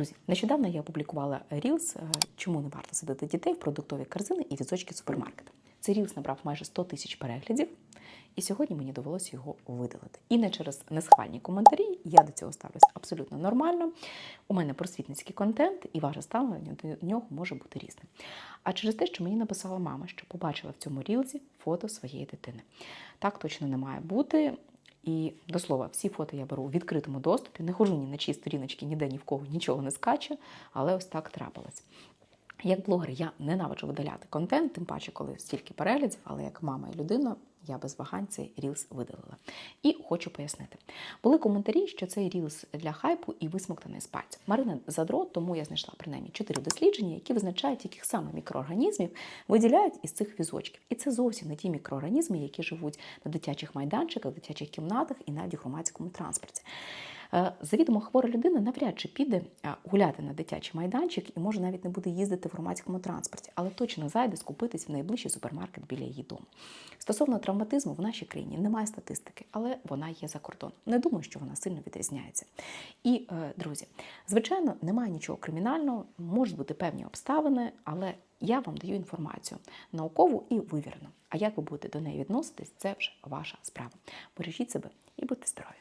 Друзі, нещодавно я опублікувала Reels, е, чому не варто садити дітей в продуктові корзини і візочки супермаркета. Цей Reels набрав майже 100 тисяч переглядів, і сьогодні мені довелося його видалити. І не через несхвальні коментарі, я до цього ставлюсь абсолютно нормально. У мене просвітницький контент, і ваше ставлення до нього може бути різним. А через те, що мені написала мама, що побачила в цьому рілзі фото своєї дитини. Так точно не має бути. І до слова, всі фото я беру у відкритому доступі, не ходжу ні на чиї сторіночки, ніде ні в кого нічого не скаче, але ось так трапилось. Як блогер я ненавиджу видаляти контент, тим паче, коли стільки переглядів, але як мама і людина я без вагань цей рілс видалила. І хочу пояснити. Були коментарі, що цей рілс для хайпу і висмоктаний з пальця. Марина задрот, тому я знайшла принаймні чотири дослідження, які визначають, яких саме мікроорганізмів виділяють із цих візочків. І це зовсім не ті мікроорганізми, які живуть на дитячих майданчиках, дитячих кімнатах і навіть у громадському транспорті. Е, Завідомо хвора людина навряд чи піде е, гуляти на дитячий майданчик і може навіть не буде їздити в громадському транспорті, але точно зайде скупитись в найближчий супермаркет біля її дому. Стосовно травматизму в нашій країні немає статистики, але вона є за кордоном. Не думаю, що вона сильно відрізняється. І, е, друзі, звичайно, немає нічого кримінального, можуть бути певні обставини, але я вам даю інформацію наукову і вивірену. А як ви будете до неї відноситись, це вже ваша справа. Бережіть себе і будьте здорові!